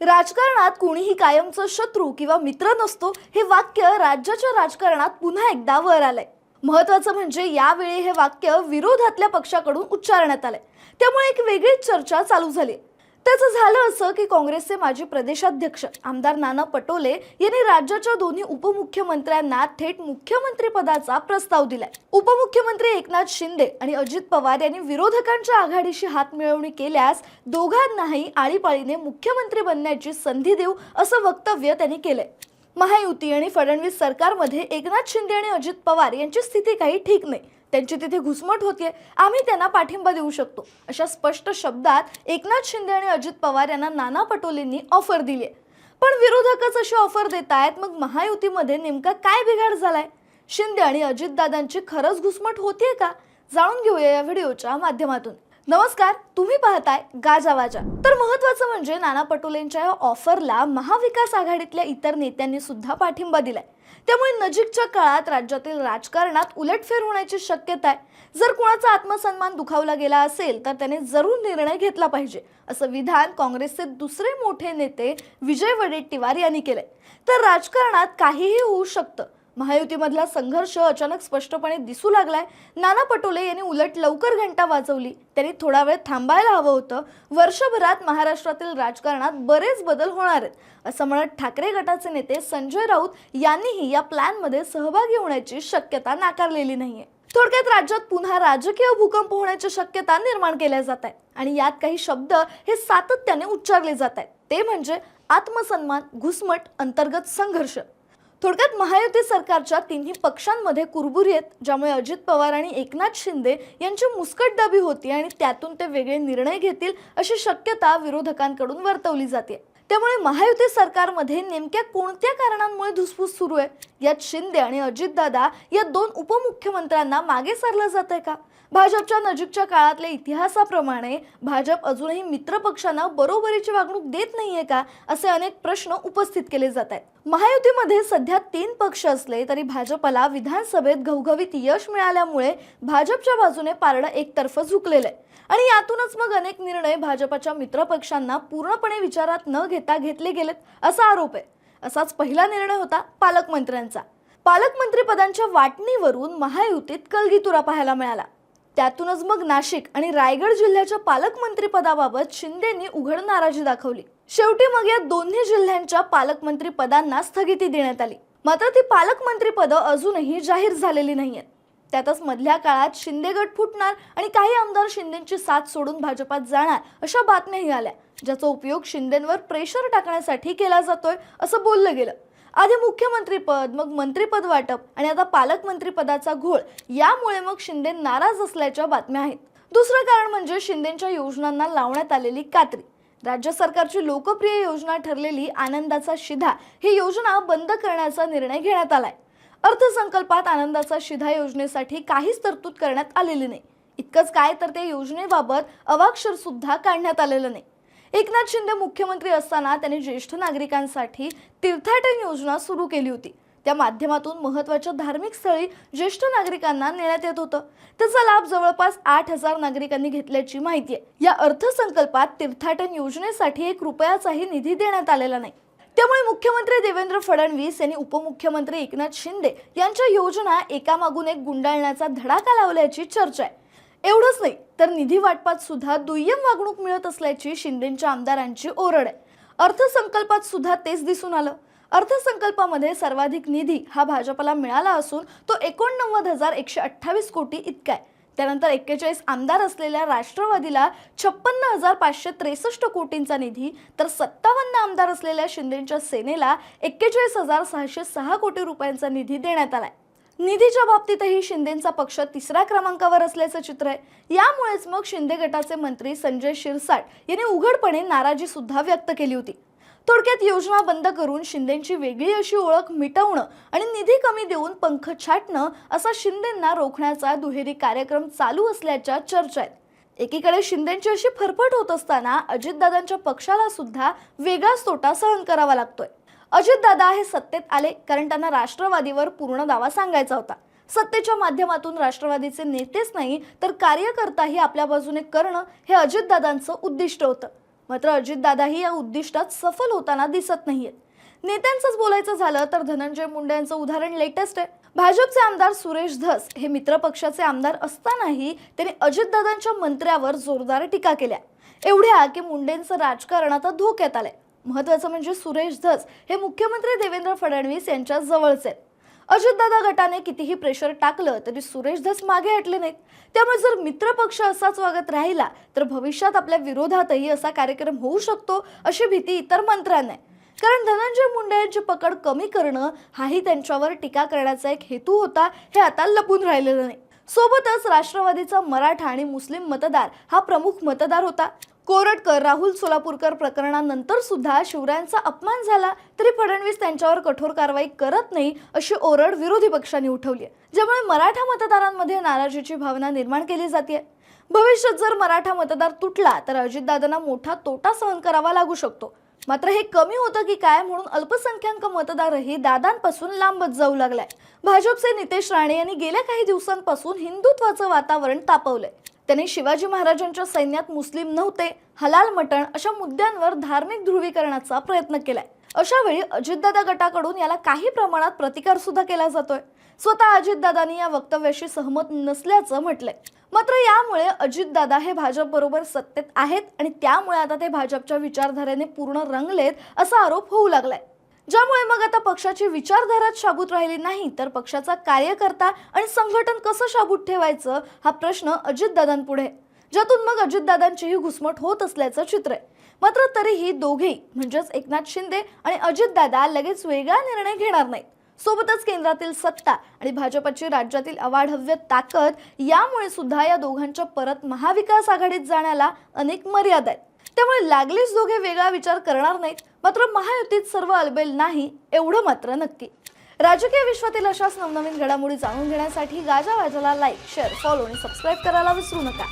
राजकारणात कोणीही कायमचं शत्रू किंवा मित्र नसतो हे वाक्य राज्याच्या राजकारणात पुन्हा एकदा वर आलंय. महत्वाचं म्हणजे यावेळी हे वाक्य विरोधातल्या पक्षाकडून उच्चारण्यात आलंय. त्यामुळे एक वेगळीच चर्चा चालू झाली त्याचं झालं असं की काँग्रेसचे माजी प्रदेशाध्यक्ष आमदार नाना पटोले यांनी राज्याच्या दोन्ही उपमुख्यमंत्र्यांना थेट मुख्यमंत्रीपदाचा प्रस्ताव दिलाय. उपमुख्यमंत्री एकनाथ शिंदे आणि अजित पवार यांनी विरोधकांच्या आघाडीशी हात मिळवणी केल्यास दोघांनाही आळीपाळीने मुख्यमंत्री बनण्याची संधी देऊ असं वक्तव्य त्यांनी केलंय. महायुती आणि फडणवीस सरकारमध्ये एकनाथ शिंदे आणि अजित पवार यांची स्थिती काही ठीक नाही. त्यांची तिथे घुसमट होतीये आम्ही त्यांना पाठिंबा देऊ शकतो. अशा स्पष्ट शब्दात एकनाथ शिंदे आणि अजित पवार यांना नाना पटोलेंनी ऑफर दिली आहे पण विरोधकच अशी ऑफर देत आहेत मग महायुतीमध्ये नेमका काय बिघाड झालाय? शिंदे आणि अजितदादांची खरंच घुसमट होतीये का? जाणून घेऊया या व्हिडिओच्या माध्यमातून. नमस्कार तुम्ही पाहताय गाजा वाजा. तर महत्वाचं म्हणजे नाना पटोलेंच्या या ऑफरला महाविकास आघाडीतल्या इतर नेत्यांनी सुद्धा पाठिंबा दिलाय. त्यामुळे नजीकच्या काळात राज्यातील राजकारणात उलटफेर होण्याची शक्यता आहे. जर कुणाचा आत्मसन्मान दुखावला गेला असेल तर त्याने जरूर निर्णय घेतला पाहिजे असं विधान काँग्रेसचे दुसरे मोठे नेते विजय वडेट्टीवार यांनी केलंय. तर राजकारणात काहीही होऊ शकतं महायुतीमधला संघर्ष अचानक स्पष्टपणे दिसू लागलाय. नाना पटोले यांनी उलट लवकर घंटा वाजवली. त्यांनी थोडा वेळ थांबायला हवं होतं. वर्षभरात महाराष्ट्रातील राजकारणात बरेच बदल होणार आहेत. असं म्हणत ठाकरे गटाचे नेते संजय राऊत यांनीही या प्लॅनमध्ये सहभागी होण्याची शक्यता नाकारलेली नाहीये. थोडक्यात राज्यात पुन्हा राजकीय भूकंप होण्याच्या शक्यता निर्माण केल्या जात आहेत. आणि यात काही शब्द हे सातत्याने उच्चारले जात आहेत. ते म्हणजे आत्मसन्मान घुसमट अंतर्गत संघर्ष. थोडक्यात महायुती सरकारच्या तिन्ही पक्षांमध्ये कुरबुरी आहेत ज्यामुळे अजित पवार आणि एकनाथ शिंदे यांची मुस्कटदाबी होती आणि त्यातून ते वेगळे निर्णय घेतील अशी शक्यता विरोधकांकडून वर्तवली जाते. त्यामुळे महायुती सरकारमध्ये नेमक्या कोणत्या कारणांमुळे धुसफूस सुरू आहे? यात शिंदे आणि अजितदादा या दोन उपमुख्यमंत्र्यांना मागे सारलं जात आहे का? भाजपच्या नजीकच्या काळातल्या इतिहासाप्रमाणे भाजप अजूनही मित्रपक्षांना बरोबरीची वागणूक देत नाहीये का असे अनेक प्रश्न उपस्थित केले जात आहेत. महायुतीमध्ये सध्या तीन पक्ष असले तरी भाजपला विधानसभेत घवघवीत यश मिळाल्यामुळे भाजपच्या बाजूने पारडं एकतर्फ झुकलेलं आहे. आणि यातूनच मग अनेक निर्णय भाजपच्या मित्रपक्षांना पूर्णपणे विचारात न घेता घेतले गेलेत असा आरोप आहे. असाच पहिला निर्णय होता पालकमंत्र्यांचा. पालकमंत्री पदांच्या वाटणीवरून महायुतीत कलगीतुरा पाहायला मिळाला. त्यातूनच मग नाशिक आणि रायगड जिल्ह्याच्या पालकमंत्रीपदाबाबत शिंदेंनी शिंदेनी उघड नाराजी दाखवली. शेवटी मग या दोन्ही जिल्ह्यांच्या पालकमंत्री पदांना स्थगिती देण्यात आली. मात्र ती पालकमंत्री पदं अजूनही जाहीर झालेली नाहीयेत. त्यातच मधल्या काळात शिंदे गट फुटणार आणि काही आमदार शिंदेची साथ सोडून भाजपात जाणार अशा बातम्याही आल्या ज्याचा उपयोग शिंदेंवर प्रेशर टाकण्यासाठी केला जातोय असं बोललं गेलं. आधी मुख्यमंत्रीपद मग मंत्रीपद वाटप आणि आता पालकमंत्रीपदाचा घोळ. यामुळे मग शिंदे नाराज असल्याच्या बातम्या आहेत. दुसरं कारण म्हणजे शिंदेच्या योजनांना लावण्यात आलेली कात्री. राज्य सरकारची लोकप्रिय योजना ठरलेली आनंदाचा शिधा ही योजना बंद करण्याचा निर्णय घेण्यात आलाय. अर्थसंकल्पात आनंदाचा शिधा योजनेसाठी काहीच तरतूद करण्यात आलेली नाही. इतकंच काय तर त्या योजनेबाबत अवाक्षर सुद्धा काढण्यात आलेलं नाही. एकनाथ शिंदे मुख्यमंत्री असताना त्यांनी ज्येष्ठ नागरिकांसाठी तीर्थाटन योजना सुरू केली होती. त्या माध्यमातून महत्त्वाच्या धार्मिक स्थळी ज्येष्ठ नागरिकांना नेण्यात येत होतं. त्याचा लाभ जवळपास आठ हजार नागरिकांनी घेतल्याची माहिती आहे. या अर्थसंकल्पात तीर्थाटन योजनेसाठी एक रुपयाचाही निधी देण्यात आलेला नाही. त्यामुळे मुख्यमंत्री देवेंद्र फडणवीस यांनी उपमुख्यमंत्री एकनाथ शिंदे यांच्या योजना एकामागून एक गुंडाळण्याचा धडाका लावल्याची चर्चा आहे. एवढंच नाही तर निधी वाटपात सुद्धा दुय्यम वागणूक मिळत असल्याची शिंदेच्या आमदारांची ओरड आहे. अर्थसंकल्पात सुद्धा तेच दिसून आलं. अर्थसंकल्पामध्ये सर्वाधिक निधी हा भाजपला मिळाला असून तो एकोणनव्वद हजार एकशे अठ्ठावीस कोटी इतका आहे. त्यानंतर एक्केचाळीस आमदार असलेल्या राष्ट्रवादीला छप्पन्न हजार पाचशे त्रेसष्ट कोटींचा निधी तर सत्तावन्न आमदार असलेल्या शिंदेच्या सेनेला एक्केचाळीस हजार सहाशे सहा कोटी रुपयांचा निधी देण्यात आलाय. निधीच्या बाबतीतही शिंदेंचा पक्ष तिसऱ्या क्रमांकावर असल्याचं चित्र आहे. यामुळेच मग शिंदे गटाचे मंत्री संजय शिरसाट यांनी उघडपणे नाराजी सुद्धा व्यक्त केली होती. थोडक्यात योजना बंद करून शिंदेची वेगळी अशी ओळख मिटवणं आणि निधी कमी देऊन पंख छाटणं असा शिंदेंना रोखण्याचा दुहेरी कार्यक्रम चालू असल्याच्या चर्चा आहेत. एकीकडे शिंदेची अशी फरफट होत असताना अजितदादांच्या पक्षाला सुद्धा वेगळाच तोटा सहन करावा लागतोय. अजितदादा हे सत्तेत आले कारण त्यांना राष्ट्रवादीवर पूर्ण दावा सांगायचा होता. सत्तेच्या माध्यमातून राष्ट्रवादीचे नेतेच नाही तर कार्यकर्ताही आपल्या बाजूने करणं हे अजितदादांचं उद्दिष्ट होतं. मात्र अजितदादाही या उद्दिष्टात सफल होताना दिसत नाहीयेत. नेत्यांचंच बोलायचं झालं तर धनंजय मुंडे यांचं उदाहरण लेटेस्ट आहे. भाजपचे आमदार सुरेश धस हे मित्र पक्षाचे आमदार असतानाही त्यांनी अजितदादांच्या मंत्र्यावर जोरदार टीका केल्या. एवढ्या की मुंडेंचं राजकारण आता धोक्यात आलंय. महत्वाचं म्हणजे सुरेश धस हे मुख्यमंत्री देवेंद्र फडणवीस यांच्या जवळचे आहेत. अजितदादा गटाने कितीही प्रेशर टाकलं तरी सुरेश धस मागे हटले नाहीत. त्यामुळे जर मित्रपक्ष असाच वागत राहिला तर भविष्यात आपल्या विरोधातही असा कार्यक्रम होऊ शकतो अशी भीती इतर मंत्र्यांना आहे. कारण धनंजय मुंडे यांची पकड कमी करणं हाही त्यांच्यावर टीका करण्याचा एक हेतू होता हे आता लपून राहिलेलं नाही. सोबतच राष्ट्रवादीचा मराठा आणि मुस्लिम मतदार हा प्रमुख मतदार होता. कोरटकर राहुल सोलापूरकर प्रकरणानंतर सुद्धा शिवरायांचा अपमान झाला तरी फडणवीस त्यांच्यावर कठोर कारवाई करत नाही अशी ओरड विरोधी पक्षांनी उठवली आहे ज्यामुळे मराठा मतदारांमध्ये नाराजीची भावना निर्माण केली जाते भविष्यात जर मराठा मतदार तुटला तर अजितदादांना मोठा तोटा सहन करावा लागू शकतो. मात्र हे कमी होतं की काय म्हणून अल्पसंख्याक मतदारही दादांपासून लांबच जाऊ लागलाय. भाजपचे नितेश राणे यांनी गेल्या काही दिवसांपासून हिंदुत्वाचं वातावरण तापवलंय. त्यांनी शिवाजी महाराजांच्या सैन्यात मुस्लिम नव्हते हलाल मटण अशा मुद्द्यांवर धार्मिक ध्रुवीकरणाचा प्रयत्न केलाय. अशा वेळी अजितदादा गटाकडून याला काही प्रमाणात प्रतिकार सुद्धा केला जातोय. स्वतः अजितदादांनी या वक्तव्याशी सहमत नसल्याचं म्हटलंय. मात्र यामुळे अजितदादा हे भाजप बरोबर सत्तेत आहेत आणि त्यामुळे आता ते भाजपच्या विचारधारेने पूर्ण रंगलेत असा आरोप होऊ लागलाय. ज्यामुळे मग आता पक्षाची विचारधाराच शाबूत राहिली नाही तर पक्षाचा कार्यकर्ता आणि संघटन कसं शाबूत ठेवायचं हा प्रश्न अजितदादांपुढे ज्यातून मग अजितदादांचीही घुसमट होत असल्याचं चित्र आहे. मात्र तरीही दोघेही म्हणजेच एकनाथ शिंदे आणि अजितदादा लगेच वेगळा निर्णय घेणार नाहीत. सोबतच केंद्रातील सत्ता आणि भाजपची राज्यातील अवाढव्य ताकद यामुळे सुद्धा या दोघांच्या परत महाविकास आघाडीत जाण्याला अनेक मर्यादा आहेत. त्यामुळे लागलीच दोघे वेगळा विचार करणार नाहीत मात्र महायुतीत सर्व अलबेल नाही एवढं मात्र नक्की. राजकीय विश्वातील अशाच नवनवीन घडामोडी जाणून घेण्यासाठी गाजा वाजाला लाईक शेअर फॉलो आणि सबस्क्राईब करायला विसरू नका.